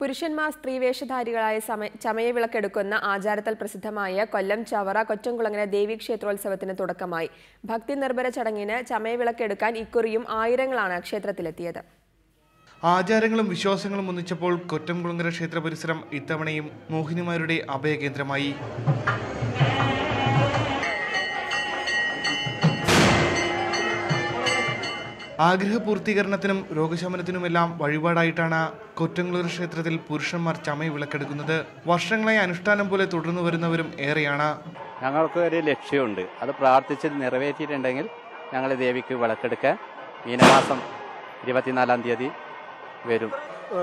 പുരുഷന്മാർ സ്ത്രീവേഷധാരികളായ സമ- ചമയവിളക്കെടുക്കുന്ന ആചാരത്തിൽ പ്രസിദ്ധമായ കൊല്ലം ചവറ കൊറ്റംകുളങ്ങര ദേവീക്ഷേത്രോത്സവത്തിന് തുടക്കമായി. ഭക്തി നിർഭര ചടങ്ങിന് ചമയവിളക്കെടുക്കാൻ ഇക്കുറിയും ആയിരങ്ങളാണ് ക്ഷേത്രത്തിലെത്തിയത്. ആചാരങ്ങളും വിശ്വാസങ്ങളും ഒന്നിച്ചപ്പോൾ കൊറ്റംകുളങ്ങര ക്ഷേത്ര പരിസരം ഇത്തവണയും മോഹിനിമാരുടെ അഭയകേന്ദ്രമായി. ആഗ്രഹപൂർത്തീകരണത്തിനും രോഗശമനത്തിനുമെല്ലാം വഴിപാടായിട്ടാണ് കൊറ്റങ്ങളൂർ ക്ഷേത്രത്തിൽ പുരുഷന്മാർ ചമയ വിളക്കെടുക്കുന്നത്. വർഷങ്ങളായി അനുഷ്ഠാനം പോലെ തുടർന്നു വരുന്നവരും ഏറെയാണ്. ഞങ്ങൾക്ക് ഒരു ലക്ഷ്യമുണ്ട്. അത് പ്രാർത്ഥിച്ച് നിറവേറ്റിയിട്ടുണ്ടെങ്കിൽ ഞങ്ങൾ ദേവിക്ക് വിളക്കെടുക്കാൻ മീനമാസം ഇരുപത്തിനാലാം തീയതി വരും.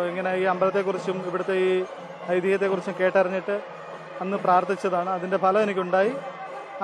ഇങ്ങനെ ഈ അമ്പലത്തെക്കുറിച്ചും ഇവിടുത്തെ ഈ ഐതിഹ്യത്തെക്കുറിച്ചും കേട്ടറിഞ്ഞിട്ട് അന്ന് പ്രാർത്ഥിച്ചതാണ്. അതിന്റെ ഫലം എനിക്കുണ്ടായി.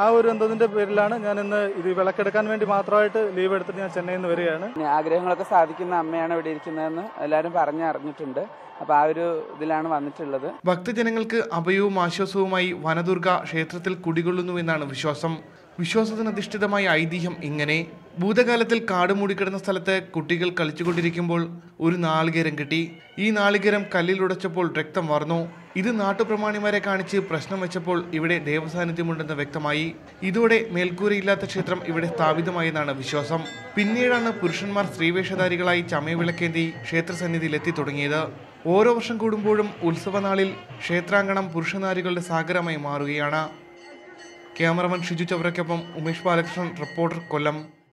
ആ ഒരു എന്തതിന്റെ പേരിലാണ് ഞാൻ ഇന്ന് ഇത് വിളക്കെടുക്കാൻ വേണ്ടി മാത്രമായിട്ട് ലീവ് എടുത്തിട്ട് ഞാൻ ചെന്നൈയിൽ നിന്ന് വരികയാണ്. പിന്നെ ആഗ്രഹങ്ങളൊക്കെ സാധിക്കുന്ന അമ്മയാണ് ഇവിടെ ഇരിക്കുന്നതെന്ന് എല്ലാവരും പറഞ്ഞറിഞ്ഞിട്ടുണ്ട് അപ്പോൾ ആ ഒരു ഇതിലാണ് വന്നിട്ടുള്ളത്. ഭക്തജനങ്ങൾക്ക് അഭയവും ആശ്വാസവുമായി വനദുർഗ ക്ഷേത്രത്തിൽ കുടികൊള്ളുന്നു എന്നാണ് വിശ്വാസം. വിശ്വാസത്തിനധിഷ്ഠിതമായ ഐതിഹ്യം ഇങ്ങനെ. ഭൂതകാലത്തിൽ കാട് മൂടിക്കിടന്ന സ്ഥലത്ത് കുട്ടികൾ കളിച്ചുകൊണ്ടിരിക്കുമ്പോൾ ഒരു നാളികേരം കിട്ടി. ഈ നാളികേരം കല്ലിലുടച്ചപ്പോൾ രക്തം വർന്നു. ഇത് നാട്ടുപ്രമാണിമാരെ കാണിച്ച് പ്രശ്നം വെച്ചപ്പോൾ ഇവിടെ ദേവസാന്നിധ്യമുണ്ടെന്ന് വ്യക്തമായി. ഇതോടെ മേൽക്കൂരയില്ലാത്ത ക്ഷേത്രം ഇവിടെ സ്ഥാപിതമായെന്നാണ് വിശ്വാസം. പിന്നീടാണ് പുരുഷന്മാർ സ്ത്രീവേഷധാരികളായി ചമയവിളക്കേന്തി ക്ഷേത്രസന്നിധിയിലെത്തി തുടങ്ങിയത്. ഓരോ വർഷം കൂടുമ്പോഴും ഉത്സവനാളിൽ ക്ഷേത്രാങ്കണം പുരുഷനാരികളുടെ സാഗരമായി മാറുകയാണ്. ക്യാമറമാൻ ഷിജു ചവറയ്ക്കൊപ്പം ഉമേഷ് ബാലകൃഷ്ണൻ റിപ്പോർട്ടർ കൊല്ലം.